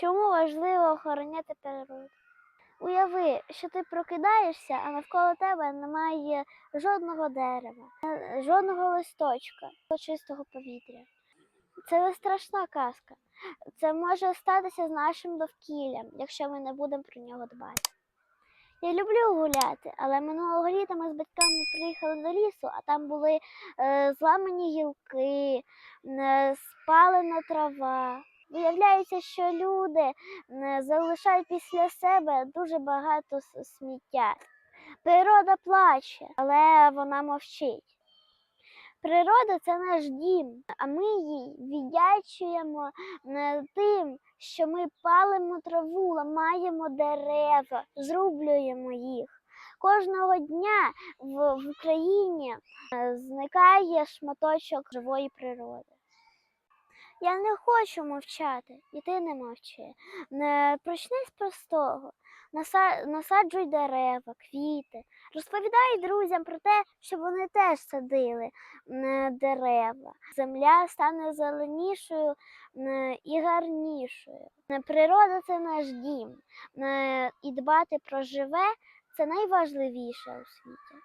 Чому важливо охороняти природу? Уяви, що ти прокидаєшся, а навколо тебе немає жодного дерева, е, жодного листочка, чистого повітря. Це не страшна казка. Це може статися з нашим довкіллям, якщо ми не будемо про нього дбати. Я люблю гуляти, але минулого літа ми з батьками приїхали до лісу, а там були е, зламані гілки, е, спалена трава. Виявляється, що люди залишають після себе дуже багато сміття. Природа плаче, але вона мовчить. Природа це наш дім, а ми їй віддячуємо тим, що ми палимо траву, ламаємо дерева, зрублюємо їх. Кожного дня в, Україні зникає шматочок живої природи. Я не хочу мовчати, і ти не мовчи. Не почни з простого. Наса- Насаджуй дерева, квіти. Розповідай друзям про те, щоб вони теж садили м, дерева. Земля стане зеленішою і гарнішою. Е, Природа це наш дім. Е, І дбати про живе це найважливіше у світі.